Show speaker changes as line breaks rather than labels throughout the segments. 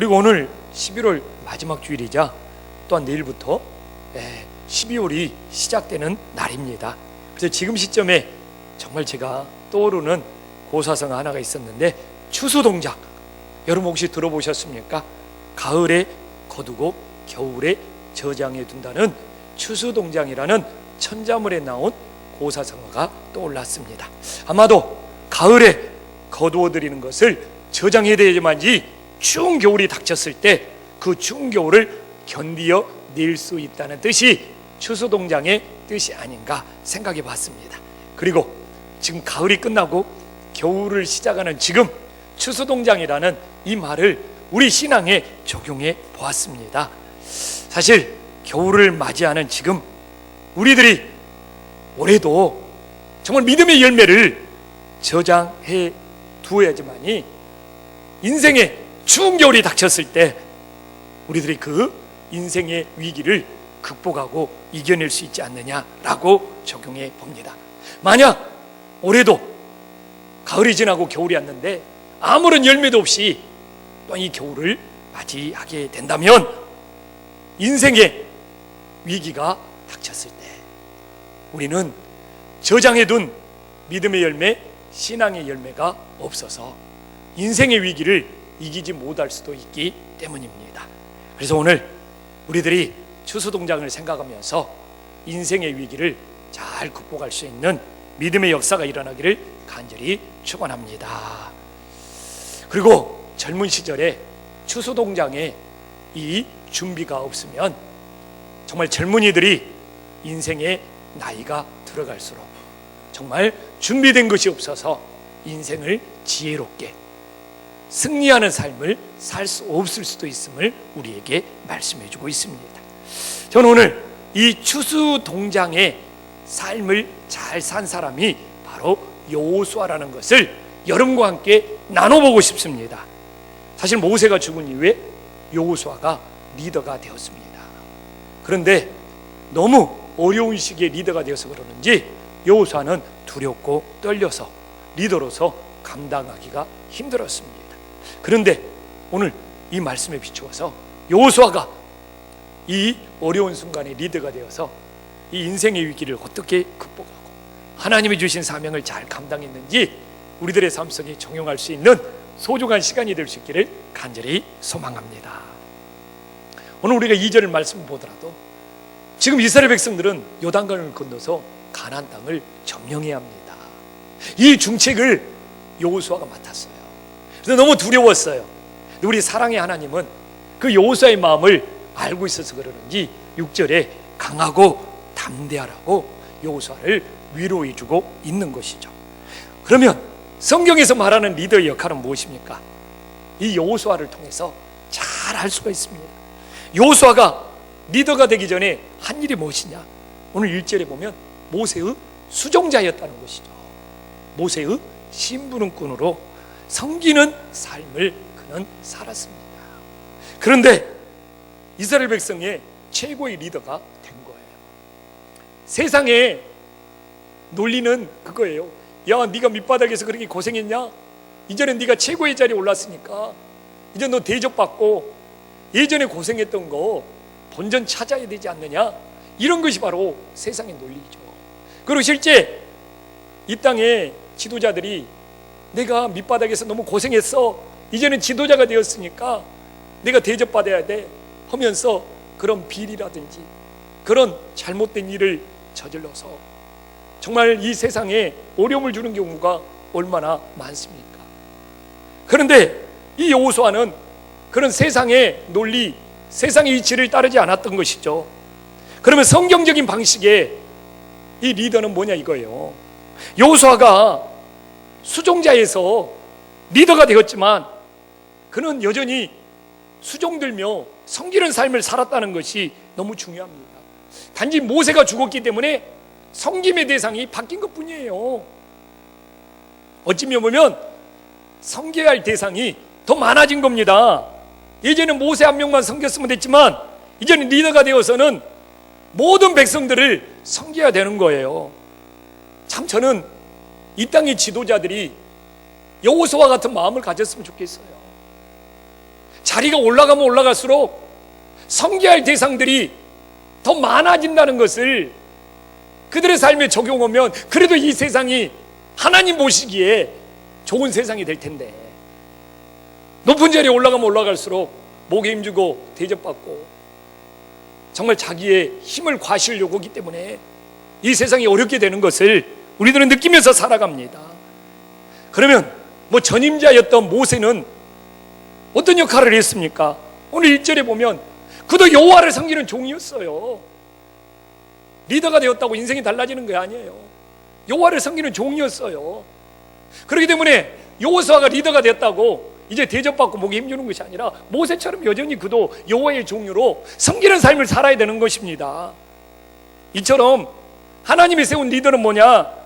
그리고 오늘 11월 마지막 주일이자 또한 내일부터 예, 12월이 시작되는 날입니다. 그래서 지금 시점에 정말 제가 떠오르는 고사성 하나가 있었는데 추수 동작 여러분 혹시 들어보셨습니까? 가을에 거두고 겨울에 저장해 둔다는 추수 동장이라는 천자문에 나온 고사성어가 떠올랐습니다. 아마도 가을에 거두어 드리는 것을 저장해야 되지만이 추운 겨울이 닥쳤을 때 그 추운 겨울을 견디어 낼 수 있다는 뜻이 추수 동장의 뜻이 아닌가 생각해 봤습니다. 그리고 지금 가을이 끝나고 겨울을 시작하는 지금 추수 동장이라는 이 말을 우리 신앙에 적용해 보았습니다. 사실 겨울을 맞이하는 지금 우리들이 올해도 정말 믿음의 열매를 저장해 두어야지만이 인생의 추운 겨울이 닥쳤을 때 우리들이 그 인생의 위기를 극복하고 이겨낼 수 있지 않느냐라고 적용해 봅니다. 만약 올해도 가을이 지나고 겨울이 왔는데 아무런 열매도 없이 또 이 겨울을 맞이하게 된다면 인생의 위기가 닥쳤을 때 우리는 저장해 둔 믿음의 열매, 신앙의 열매가 없어서 인생의 위기를 이기지 못할 수도 있기 때문입니다. 그래서 오늘 우리들이 추수동장을 생각하면서 인생의 위기를 잘 극복할 수 있는 믿음의 역사가 일어나기를 간절히 축원합니다. 그리고 젊은 시절에 추수동장에 이 준비가 없으면 정말 젊은이들이 인생의 나이가 들어갈수록 정말 준비된 것이 없어서 인생을 지혜롭게 승리하는 삶을 살 수 없을 수도 있음을 우리에게 말씀해 주고 있습니다. 저는 오늘 이 추수 동장의 삶을 잘 산 사람이 바로 여호수아라는 것을 여러분과 함께 나눠보고 싶습니다. 사실 모세가 죽은 이후에 여호수아가 리더가 되었습니다. 그런데 너무 어려운 시기에 리더가 되어서 그러는지 여호수아는 두렵고 떨려서 리더로서 감당하기가 힘들었습니다. 그런데 오늘 이 말씀에 비추어서 여호수아가 이 어려운 순간에 리더가 되어서 이 인생의 위기를 어떻게 극복하고 하나님이 주신 사명을 잘 감당했는지 우리들의 삶 속에 적용할 수 있는 소중한 시간이 될 수 있기를 간절히 소망합니다. 오늘 우리가 2절 말씀을 보더라도 지금 이스라엘 백성들은 요단강을 건너서 가나안 땅을 점령해야 합니다. 이 중책을 여호수아가 맡았어요. 그래서 너무 두려웠어요. 우리 사랑의 하나님은 그 여호수아의 마음을 알고 있어서 그러는지 6절에 강하고 담대하라고 여호수아를 위로해 주고 있는 것이죠. 그러면 성경에서 말하는 리더의 역할은 무엇입니까? 이 여호수아를 통해서 잘 알 수가 있습니다. 여호수아가 리더가 되기 전에 한 일이 무엇이냐? 오늘 1절에 보면 모세의 수종자였다는 것이죠. 모세의 심부름꾼으로 섬기는 삶을 그는 살았습니다. 그런데 이스라엘 백성의 최고의 리더가 된 거예요. 세상에 논리는 그거예요. 야, 네가 밑바닥에서 그렇게 고생했냐? 이전에 네가 최고의 자리에 올랐으니까 이제 너 대접받고 예전에 고생했던 거 본전 찾아야 되지 않느냐? 이런 것이 바로 세상의 논리죠. 그리고 실제 이 땅의 지도자들이 내가 밑바닥에서 너무 고생했어. 이제는 지도자가 되었으니까 내가 대접받아야 돼. 하면서 그런 비리라든지 그런 잘못된 일을 저질러서 정말 이 세상에 어려움을 주는 경우가 얼마나 많습니까? 그런데 이 여호수아는 그런 세상의 논리, 세상의 이치를 따르지 않았던 것이죠. 그러면 성경적인 방식의 이 리더는 뭐냐 이거예요. 여호수아가 수종자에서 리더가 되었지만 그는 여전히 수종들며 섬기는 삶을 살았다는 것이 너무 중요합니다. 단지 모세가 죽었기 때문에 섬김의 대상이 바뀐 것 뿐이에요. 어찌면 보면 섬겨야 할 대상이 더 많아진 겁니다. 예전에 모세 한 명만 섬겼으면 됐지만 이제는 리더가 되어서는 모든 백성들을 섬겨야 되는 거예요. 참 저는 이 땅의 지도자들이 여호수아와 같은 마음을 가졌으면 좋겠어요. 자리가 올라가면 올라갈수록 성계할 대상들이 더 많아진다는 것을 그들의 삶에 적용하면 그래도 이 세상이 하나님 보시기에 좋은 세상이 될 텐데 높은 자리에 올라가면 올라갈수록 목에 힘주고 대접받고 정말 자기의 힘을 과시려고 하기 때문에 이 세상이 어렵게 되는 것을 우리들은 느끼면서 살아갑니다. 그러면 뭐 전임자였던 모세는 어떤 역할을 했습니까? 오늘 1절에 보면 그도 여호와를 섬기는 종이었어요. 리더가 되었다고 인생이 달라지는 게 아니에요. 여호와를 섬기는 종이었어요. 그렇기 때문에 여호수아가 리더가 됐다고 이제 대접받고 목에 힘주는 것이 아니라 모세처럼 여전히 그도 여호와의 종으로 섬기는 삶을 살아야 되는 것입니다. 이처럼 하나님이 세운 리더는 뭐냐?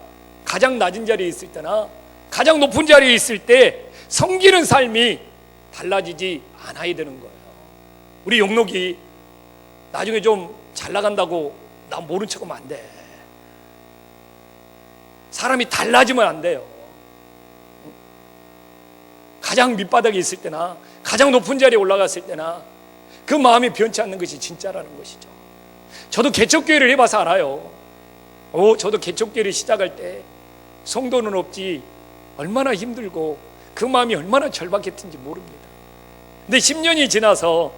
가장 낮은 자리에 있을 때나 가장 높은 자리에 있을 때 섬기는 삶이 달라지지 않아야 되는 거예요. 우리 용록이 나중에 좀 잘 나간다고 나 모른 척 하면 안 돼. 사람이 달라지면 안 돼요. 가장 밑바닥에 있을 때나 가장 높은 자리에 올라갔을 때나 그 마음이 변치 않는 것이 진짜라는 것이죠. 저도 개척교회를 해봐서 알아요. 오, 저도 개척교회를 시작할 때 성도는 없지 얼마나 힘들고 그 마음이 얼마나 절박했던지 모릅니다. 근데 10년이 지나서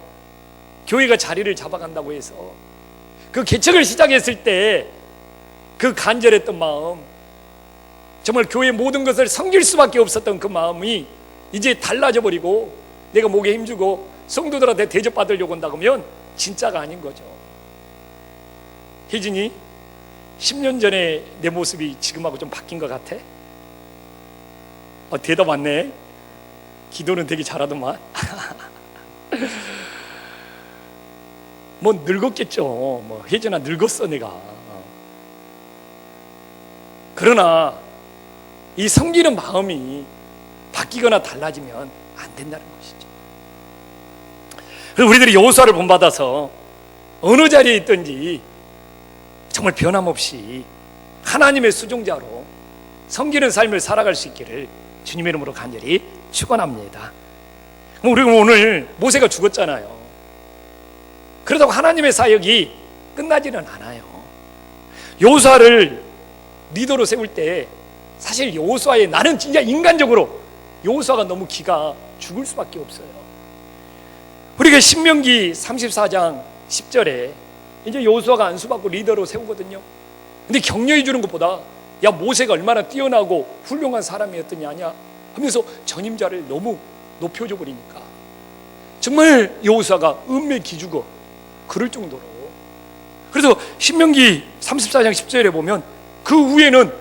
교회가 자리를 잡아간다고 해서 그 개척을 시작했을 때 그 간절했던 마음 정말 교회 모든 것을 섬길 수밖에 없었던 그 마음이 이제 달라져 버리고 내가 목에 힘주고 성도들한테 대접받으려고 한다 그러면 진짜가 아닌 거죠. 혜진이 10년 전에 내 모습이 지금하고 좀 바뀐 것 같아? 어, 대답 왔네. 기도는 되게 잘하더만. 뭐 늙었겠죠. 뭐 혜진아 늙었어 내가. 어. 그러나 이 섬기는 마음이 바뀌거나 달라지면 안 된다는 것이죠. 그래서 우리들이 여호수아를 본받아서 어느 자리에 있든지 정말 변함없이 하나님의 수종자로 섬기는 삶을 살아갈 수 있기를 주님의 이름으로 간절히 축원합니다. 우리가 오늘 모세가 죽었잖아요. 그렇다고 하나님의 사역이 끝나지는 않아요. 여호수아를 리더로 세울 때 사실 여호수아의 나는 진짜 인간적으로 여호수아가 너무 기가 죽을 수밖에 없어요. 우리가 신명기 34장 10절에 이제 여호수아가 안수받고 리더로 세우거든요. 근데 격려해 주는 것보다 야 모세가 얼마나 뛰어나고 훌륭한 사람이었더니 아냐 하면서 전임자를 너무 높여줘 버리니까 정말 여호수아가 음매 기죽어 그럴 정도로 그래서 신명기 34장 10절에 보면 그 후에는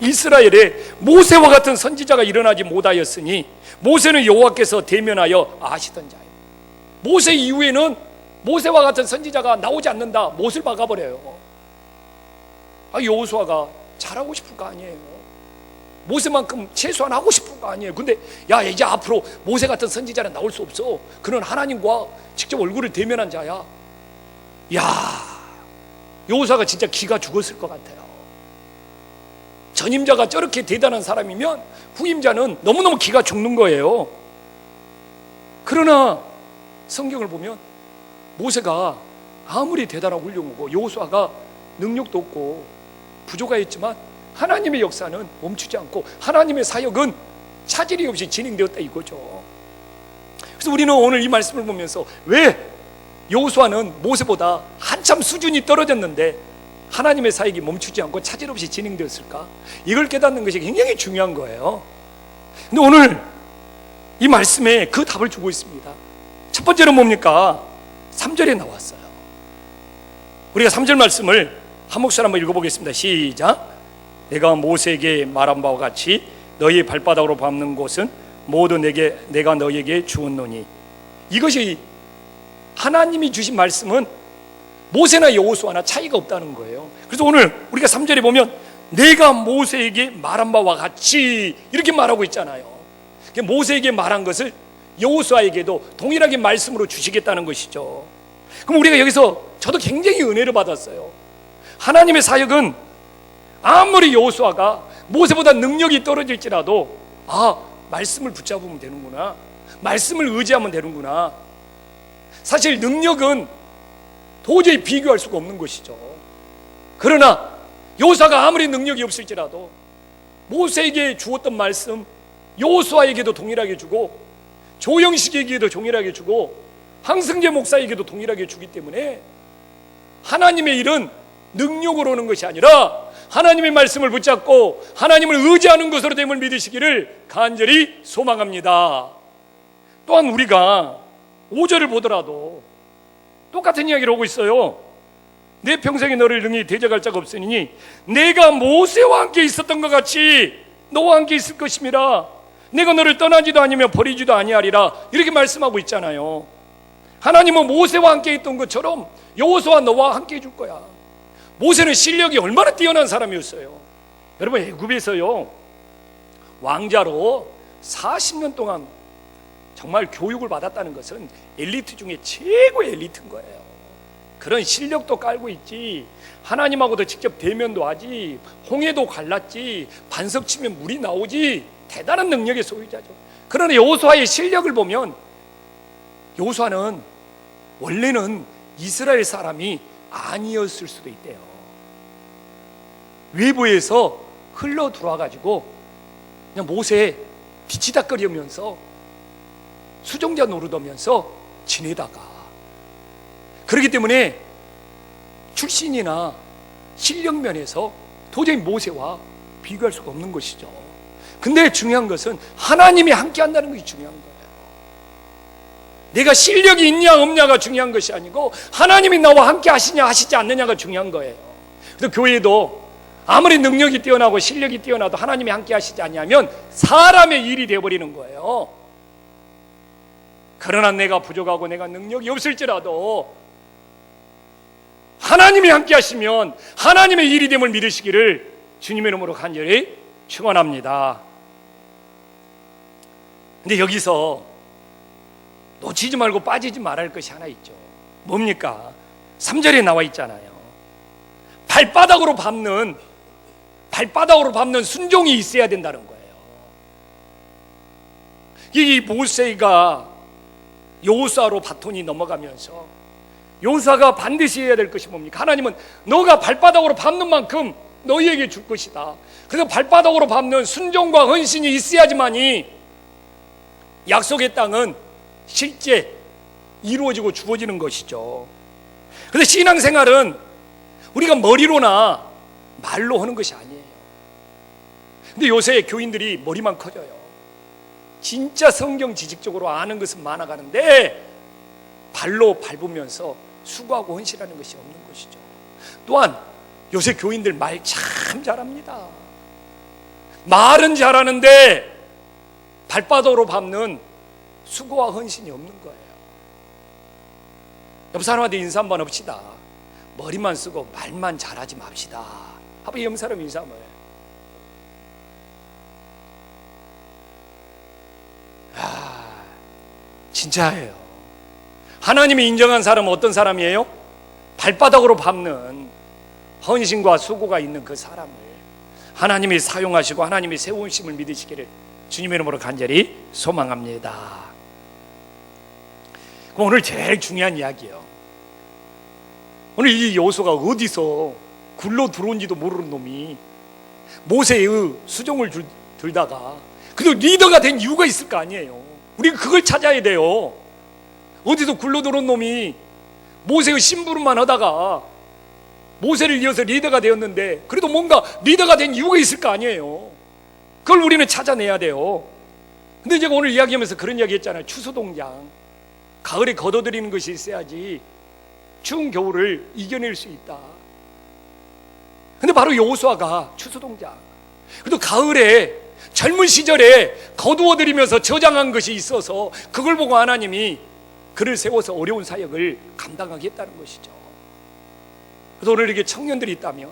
이스라엘에 모세와 같은 선지자가 일어나지 못하였으니 모세는 여호와께서 대면하여 아시던 자예요. 모세 이후에는 모세와 같은 선지자가 나오지 않는다. 못을 박아버려요. 아, 여호수아가 잘하고 싶을 거 아니에요. 모세만큼 최소한 하고 싶은 거 아니에요. 근데 야 이제 앞으로 모세 같은 선지자는 나올 수 없어. 그는 하나님과 직접 얼굴을 대면한 자야. 야 여호수아가 진짜 기가 죽었을 것 같아요. 전임자가 저렇게 대단한 사람이면 후임자는 너무너무 기가 죽는 거예요. 그러나 성경을 보면 모세가 아무리 대단하고 훌륭하고 여호수아가 능력도 없고 부족하였지만 하나님의 역사는 멈추지 않고 하나님의 사역은 차질이 없이 진행되었다 이거죠. 그래서 우리는 오늘 이 말씀을 보면서 왜 여호수아는 모세보다 한참 수준이 떨어졌는데 하나님의 사역이 멈추지 않고 차질 없이 진행되었을까? 이걸 깨닫는 것이 굉장히 중요한 거예요. 근데 오늘 이 말씀에 그 답을 주고 있습니다. 첫 번째는 뭡니까? 3절에 나왔어요. 우리가 3절 말씀을 한 목소리 한번 읽어보겠습니다. 시작. 내가 모세에게 말한 바와 같이 너희 발바닥으로 밟는 곳은 모두 내게 내가 너희에게 주었노니 이것이 하나님이 주신 말씀은 모세나 여호수아나 차이가 없다는 거예요. 그래서 오늘 우리가 3절에 보면 내가 모세에게 말한 바와 같이 이렇게 말하고 있잖아요. 모세에게 말한 것을 여호수아에게도 동일하게 말씀으로 주시겠다는 것이죠. 그럼 우리가 여기서 저도 굉장히 은혜를 받았어요. 하나님의 사역은 아무리 여호수아가 모세보다 능력이 떨어질지라도 아 말씀을 붙잡으면 되는구나. 말씀을 의지하면 되는구나. 사실 능력은 도저히 비교할 수가 없는 것이죠. 그러나 요사가 아무리 능력이 없을지라도 모세에게 주었던 말씀 요수아에게도 동일하게 주고 조영식에게도 동일하게 주고 황승재 목사에게도 동일하게 주기 때문에 하나님의 일은 능력으로 오는 것이 아니라 하나님의 말씀을 붙잡고 하나님을 의지하는 것으로 됨을 믿으시기를 간절히 소망합니다. 또한 우리가 5절을 보더라도 똑같은 이야기를 하고 있어요. 내 평생에 너를 능히 대적할 자가 없으니 내가 모세와 함께 있었던 것 같이 너와 함께 있을 것입니다. 내가 너를 떠나지도 아니며 버리지도 아니하리라 이렇게 말씀하고 있잖아요. 하나님은 모세와 함께 있던 것처럼 여호수아 너와 함께 해줄 거야. 모세는 실력이 얼마나 뛰어난 사람이었어요. 여러분 애굽에서요 왕자로 40년 동안 정말 교육을 받았다는 것은 엘리트 중에 최고의 엘리트인 거예요. 그런 실력도 깔고 있지. 하나님하고도 직접 대면도 하지. 홍해도 갈랐지. 반석 치면 물이 나오지. 대단한 능력의 소유자죠. 그러나 여호수아의 실력을 보면 여호수아는 원래는 이스라엘 사람이 아니었을 수도 있대요. 외부에서 흘러 들어와 가지고 그냥 모세에 뒤치다거리면서 수종자 노릇하면서 지내다가 그렇기 때문에 출신이나 실력 면에서 도저히 모세와 비교할 수가 없는 것이죠. 근데 중요한 것은 하나님이 함께 한다는 것이 중요한 거예요. 내가 실력이 있냐 없냐가 중요한 것이 아니고 하나님이 나와 함께 하시냐 하시지 않느냐가 중요한 거예요. 그래서 교회도 아무리 능력이 뛰어나고 실력이 뛰어나도 하나님이 함께 하시지 않냐면 사람의 일이 되어 버리는 거예요. 그러나 내가 부족하고 내가 능력이 없을지라도 하나님이 함께 하시면 하나님의 일이 됨을 믿으시기를 주님의 이름으로 간절히 축원합니다. 근데 여기서 놓치지 말고 빠지지 말할 것이 하나 있죠. 뭡니까? 3절에 나와 있잖아요. 발바닥으로 밟는 발바닥으로 밟는 순종이 있어야 된다는 거예요. 이 모세가 요사로 바톤이 넘어가면서 요사가 반드시 해야 될 것이 뭡니까? 하나님은 너가 발바닥으로 밟는 만큼 너희에게 줄 것이다. 그래서 발바닥으로 밟는 순종과 헌신이 있어야지만이 약속의 땅은 실제 이루어지고 주어지는 것이죠. 그래서 신앙생활은 우리가 머리로나 말로 하는 것이 아니에요. 근데 요새 교인들이 머리만 커져요. 진짜 성경 지식적으로 아는 것은 많아가는데 발로 밟으면서 수고하고 헌신하는 것이 없는 것이죠. 또한 요새 교인들 말 참 잘합니다. 말은 잘하는데 발바닥으로 밟는 수고와 헌신이 없는 거예요. 옆 사람한테 인사 한번 합시다. 머리만 쓰고 말만 잘하지 맙시다. 한번 옆 사람 인사 한번 해. 아, 진짜예요. 하나님이 인정한 사람은 어떤 사람이에요? 발바닥으로 밟는 헌신과 수고가 있는 그 사람을 하나님이 사용하시고 하나님이 세우심을 믿으시기를 주님의 이름으로 간절히 소망합니다. 그럼 오늘 제일 중요한 이야기예요. 오늘 이 요소가 어디서 굴러 들어온지도 모르는 놈이 모세의 수종을 들, 들다가 그래도 리더가 된 이유가 있을 거 아니에요. 우리가 그걸 찾아야 돼요. 어디서 굴러 들어온 놈이 모세의 심부름만 하다가 모세를 이어서 리더가 되었는데 그래도 뭔가 리더가 된 이유가 있을 거 아니에요. 그걸 우리는 찾아내야 돼요. 근데 제가 오늘 이야기하면서 그런 이야기 했잖아요. 추수동장. 가을에 걷어들이는 것이 있어야지 추운 겨울을 이겨낼 수 있다. 근데 바로 여호수아가 추수동장. 그래도 가을에 젊은 시절에 거두어들이면서 저장한 것이 있어서 그걸 보고 하나님이 그를 세워서 어려운 사역을 감당하겠다는 것이죠. 그래서 오늘 이렇게 청년들이 있다면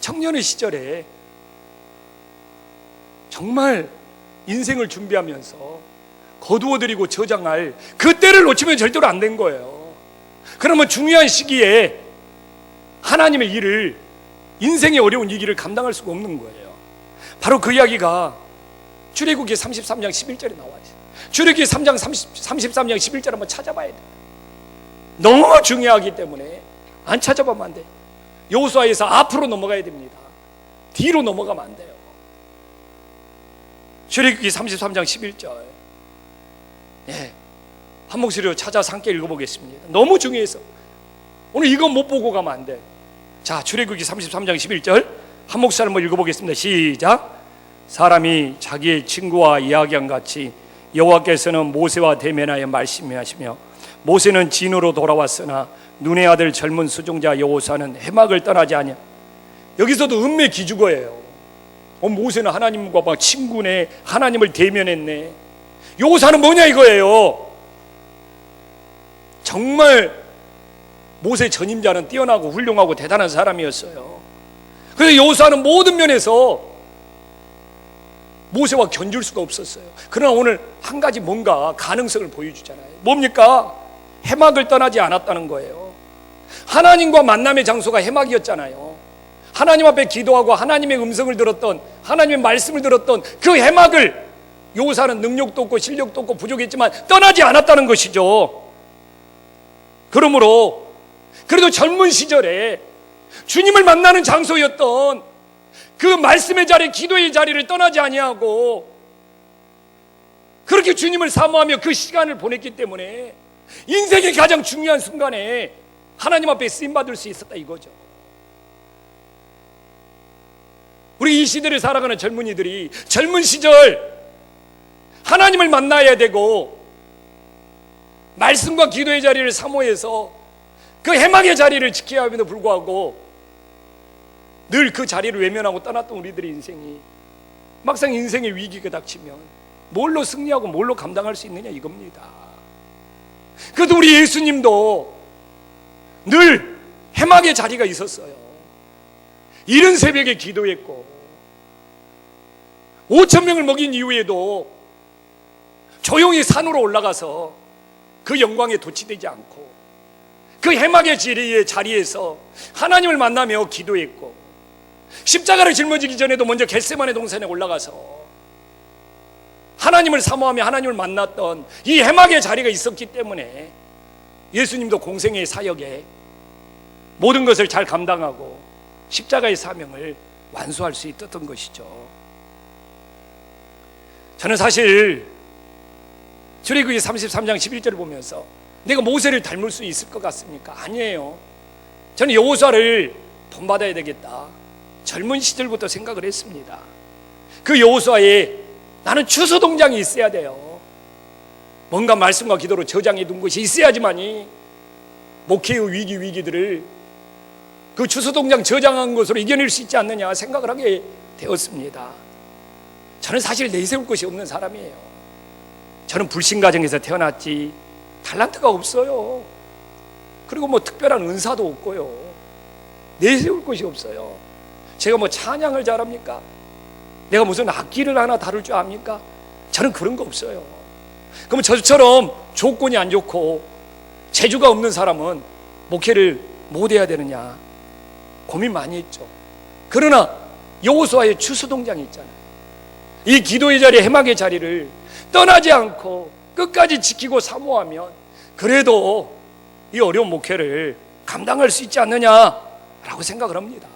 청년의 시절에 정말 인생을 준비하면서 거두어들이고 저장할 그 때를 놓치면 절대로 안 된 거예요. 그러면 중요한 시기에 하나님의 일을 인생의 어려운 이 길을 감당할 수가 없는 거예요. 바로 그 이야기가 출애굽기 33장 11절에 나와 있어요. 출애굽기 3장 30, 33장 11절 한번 찾아봐야 돼요. 너무 중요하기 때문에 안 찾아보면 안 돼요. 여호수아에서 앞으로 넘어가야 됩니다. 뒤로 넘어가면 안 돼요. 출애굽기 33장 11절. 예. 한 목소리로 찾아서 함께 읽어보겠습니다. 너무 중요해서 오늘 이거 못 보고 가면 안 돼. 자, 출애굽기 33장 11절 한 목소리 한번 읽어보겠습니다. 시작. 사람이 자기의 친구와 이야기한 같이 여호와께서는 모세와 대면하여 말씀하시며 모세는 진으로 돌아왔으나 눈의 아들 젊은 수종자 여호사는 해막을 떠나지 아니야. 여기서도 은매 기주거예요. 어, 모세는 하나님과 막 친구네, 하나님을 대면했네. 여호사는 뭐냐 이거예요. 정말 모세 전임자는 뛰어나고 훌륭하고 대단한 사람이었어요. 그래서 여호사는 모든 면에서 모세와 견줄 수가 없었어요. 그러나 오늘 한 가지 뭔가 가능성을 보여주잖아요. 뭡니까? 해막을 떠나지 않았다는 거예요. 하나님과 만남의 장소가 해막이었잖아요. 하나님 앞에 기도하고 하나님의 음성을 들었던 하나님의 말씀을 들었던 그 해막을 요사는 능력도 없고 실력도 없고 부족했지만 떠나지 않았다는 것이죠. 그러므로 그래도 젊은 시절에 주님을 만나는 장소였던 그 말씀의 자리, 기도의 자리를 떠나지 아니하고 그렇게 주님을 사모하며 그 시간을 보냈기 때문에 인생의 가장 중요한 순간에 하나님 앞에 쓰임 받을 수 있었다 이거죠. 우리 이 시대를 살아가는 젊은이들이 젊은 시절 하나님을 만나야 되고 말씀과 기도의 자리를 사모해서 그 해망의 자리를 지켜야 함에도 불구하고 늘 그 자리를 외면하고 떠났던 우리들의 인생이 막상 인생의 위기가 닥치면 뭘로 승리하고 뭘로 감당할 수 있느냐 이겁니다. 그래도 우리 예수님도 늘 해막의 자리가 있었어요. 이른 새벽에 기도했고 5천 명을 먹인 이후에도 조용히 산으로 올라가서 그 영광에 도취되지 않고 그 해막의 지리의 자리에서 하나님을 만나며 기도했고 십자가를 짊어지기 전에도 먼저 겟세만의 동산에 올라가서 하나님을 사모하며 하나님을 만났던 이 해막의 자리가 있었기 때문에 예수님도 공생의 사역에 모든 것을 잘 감당하고 십자가의 사명을 완수할 수 있었던 것이죠. 저는 사실 출애굽기 33장 11절을 보면서 내가 모세를 닮을 수 있을 것 같습니까? 아니에요. 저는 여호수아를 본받아야 되겠다. 젊은 시절부터 생각을 했습니다. 그 여호수아에 나는 추수 동장이 있어야 돼요. 뭔가 말씀과 기도로 저장해 둔 것이 있어야지만이 목회의 위기 위기들을 그 추수 동장 저장한 것으로 이겨낼 수 있지 않느냐 생각을 하게 되었습니다. 저는 사실 내세울 것이 없는 사람이에요. 저는 불신 가정에서 태어났지 달란트가 없어요. 그리고 뭐 특별한 은사도 없고요. 내세울 것이 없어요. 제가 뭐 찬양을 잘합니까? 내가 무슨 악기를 하나 다룰 줄 압니까? 저는 그런 거 없어요. 그러면 저처럼 조건이 안 좋고 재주가 없는 사람은 목회를 못 해야 되느냐 고민 많이 했죠. 그러나 여호수아의 추수동장이 있잖아요. 이 기도의 자리, 해막의 자리를 떠나지 않고 끝까지 지키고 사모하면 그래도 이 어려운 목회를 감당할 수 있지 않느냐라고 생각을 합니다.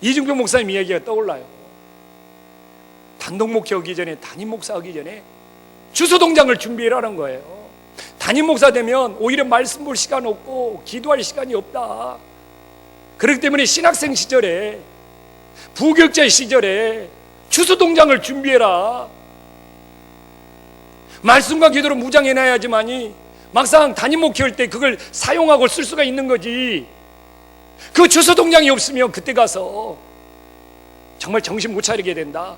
이중병 목사님 이야기가 떠올라요. 단독 목회하기 전에 담임 목사 하기 전에 주소 동장을 준비해라는 거예요. 담임 목사 되면 오히려 말씀 볼 시간 없고 기도할 시간이 없다. 그렇기 때문에 신학생 시절에 부교육자 시절에 주소 동장을 준비해라. 말씀과 기도로 무장해놔야지만이 막상 담임 목회할 때 그걸 사용하고 쓸 수가 있는 거지. 그 주소 동장이 없으면 그때 가서 정말 정신 못 차리게 된다.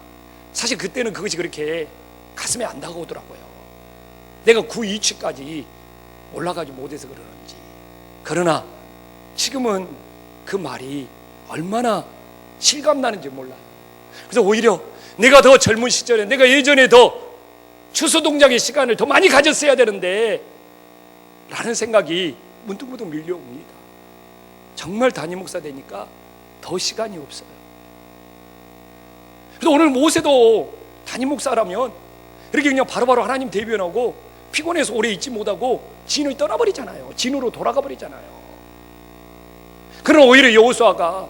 사실 그때는 그것이 그렇게 가슴에 안 다가오더라고요. 내가 그 위치까지 올라가지 못해서 그러는지. 그러나 지금은 그 말이 얼마나 실감나는지 몰라요. 그래서 오히려 내가 더 젊은 시절에 내가 예전에 더 추수 동작의 시간을 더 많이 가졌어야 되는데 라는 생각이 문득문득 밀려옵니다. 정말 담임 목사 되니까 더 시간이 없어요. 그래서 오늘 모세도 담임 목사라면 이렇게 그냥 바로 바로 하나님 대변하고 피곤해서 오래 있지 못하고 진을 떠나버리잖아요. 진으로 돌아가 버리잖아요. 그러나 오히려 여호수아가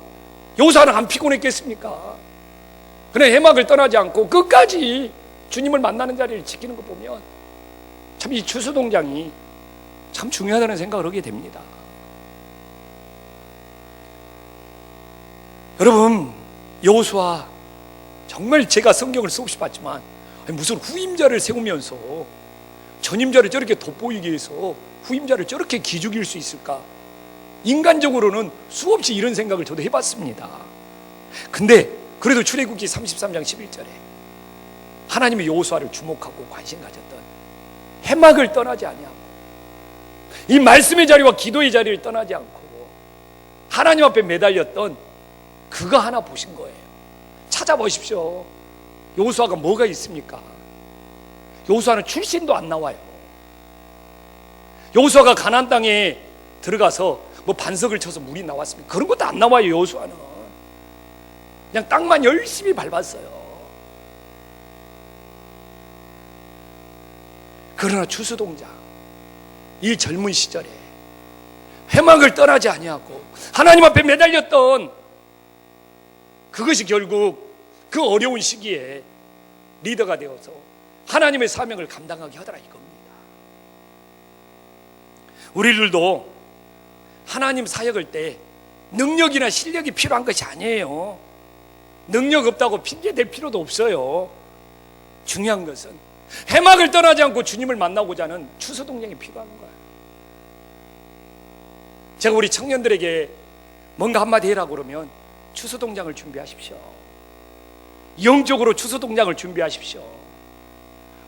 여호수아는 안 피곤했겠습니까? 그래 해막을 떠나지 않고 끝까지 주님을 만나는 자리를 지키는 거 보면 참 이 추수동장이 참 중요하다는 생각을 하게 됩니다. 여러분 여호수아 정말 제가 성경을 봤지만 아니, 무슨 후임자를 세우면서 전임자를 저렇게 돋보이기 위해서 후임자를 저렇게 기죽일 수 있을까? 인간적으로는 수없이 이런 생각을 저도 해봤습니다. 근데 그래도 출애굽기 33장 11절에 하나님의 여호수아를 주목하고 관심 가졌던 해막을 떠나지 아니하고 이 말씀의 자리와 기도의 자리를 떠나지 않고 하나님 앞에 매달렸던 그거 하나 보신 거예요. 찾아보십시오. 여호수아가 뭐가 있습니까? 여호수아는 출신도 안 나와요. 여호수아가 가나안 땅에 들어가서 뭐 반석을 쳐서 물이 나왔습니까? 그런 것도 안 나와요. 여호수아는 그냥 땅만 열심히 밟았어요. 그러나 추수동장 이 젊은 시절에 회막을 떠나지 아니하고 하나님 앞에 매달렸던 그것이 결국 그 어려운 시기에 리더가 되어서 하나님의 사명을 감당하게 하더라 이겁니다. 우리들도 하나님 사역할 때 능력이나 실력이 필요한 것이 아니에요. 능력 없다고 핑계 댈 필요도 없어요. 중요한 것은 해막을 떠나지 않고 주님을 만나고자 하는 추수동력이 필요한 거예요. 제가 우리 청년들에게 뭔가 한마디 해라 그러면 추수동장을 준비하십시오. 영적으로 추수동장을 준비하십시오.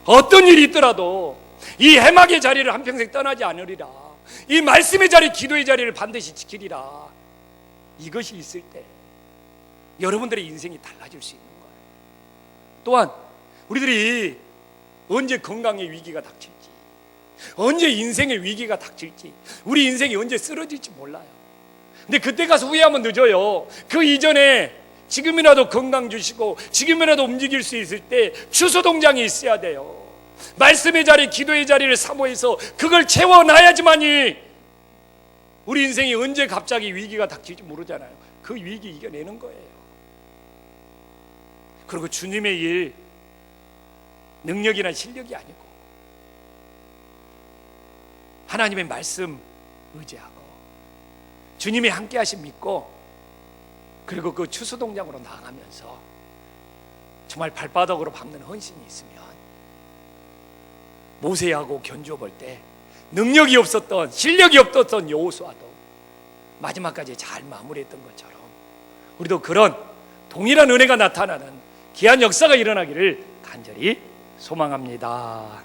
어떤 일이 있더라도 이 해막의 자리를 한평생 떠나지 않으리라. 이 말씀의 자리, 기도의 자리를 반드시 지키리라. 이것이 있을 때 여러분들의 인생이 달라질 수 있는 거예요. 또한 우리들이 언제 건강의 위기가 닥칠지, 언제 인생의 위기가 닥칠지, 우리 인생이 언제 쓰러질지 몰라요. 근데 그때 가서 후회하면 늦어요. 그 이전에 지금이라도 건강 주시고 지금이라도 움직일 수 있을 때 추수 동장이 있어야 돼요. 말씀의 자리, 기도의 자리를 사모해서 그걸 채워놔야지만이 우리 인생이 언제 갑자기 위기가 닥칠지 모르잖아요. 그 위기 이겨내는 거예요. 그리고 주님의 일 능력이나 실력이 아니고 하나님의 말씀 의지하고 주님이 함께 하심 믿고 그리고 그 추수동장으로 나아가면서 정말 발바닥으로 밟는 헌신이 있으면 모세하고 견주어 볼 때 능력이 없었던 실력이 없었던 여호수아도 마지막까지 잘 마무리했던 것처럼 우리도 그런 동일한 은혜가 나타나는 귀한 역사가 일어나기를 간절히 소망합니다.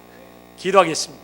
기도하겠습니다.